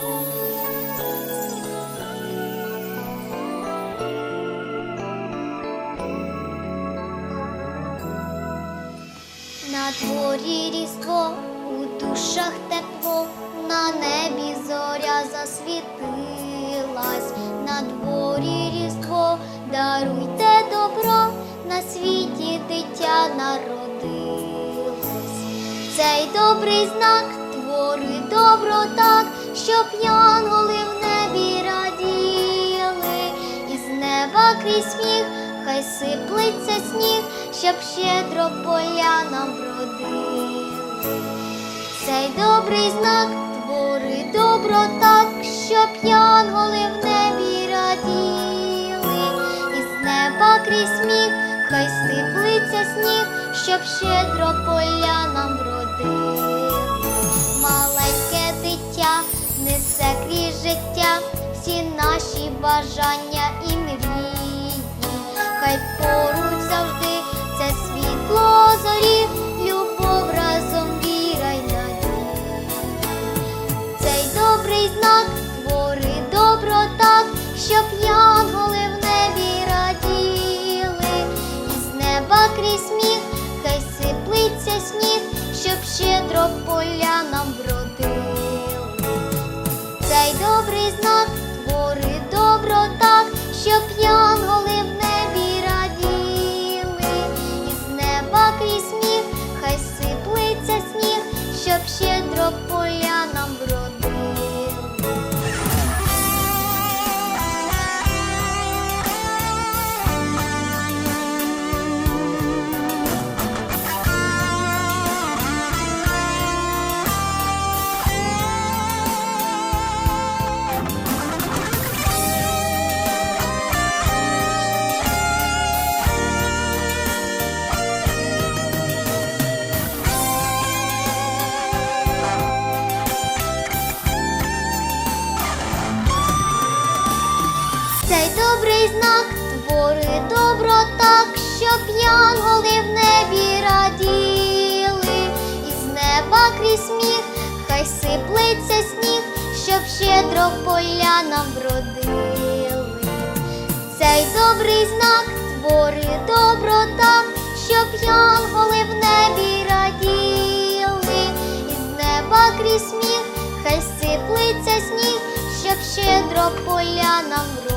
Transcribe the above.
На дворі різдво, у душах тепло, на небі зоря засвітилась, на дворі різдво, даруйте добро, на світі дитя народилось. Цей добрий знак твори добро так, щоб янголи в небі раділи, із неба крізь сміх, хай сиплеться сніг, щоб щедро поля нам вродили. Цей добрий знак твори добро так, щоб янголи в небі раділи, із неба крізь сміх, хай сиплеться сніг, щоб щедро поля нам вродили. Життя всі наші бажання і мрії. Хай поруч завжди це світло зорі, любов разом віра й надія. Цей добрий знак твори добро так, щоб янголи в небі раділи, із неба крізь сміх, хай сиплеться сніг, щоб щедро поля нам вродили. Добрий знак твори добро так, щоб янголи в небі раділи, із неба крізь сміх, хай сиплеться сніг, щоб щедро Цей добрий знак твори добро так, щоб янголи в небі раділи, із неба крізь сміх, хай сиплеться сніг, щоб щедро поля нам вродили. Цей добрий знак твори добро так, щоб янголи в небі раділи, із неба крізь сміх, хай сиплеться сніг, щоб щедро поля нам вродили.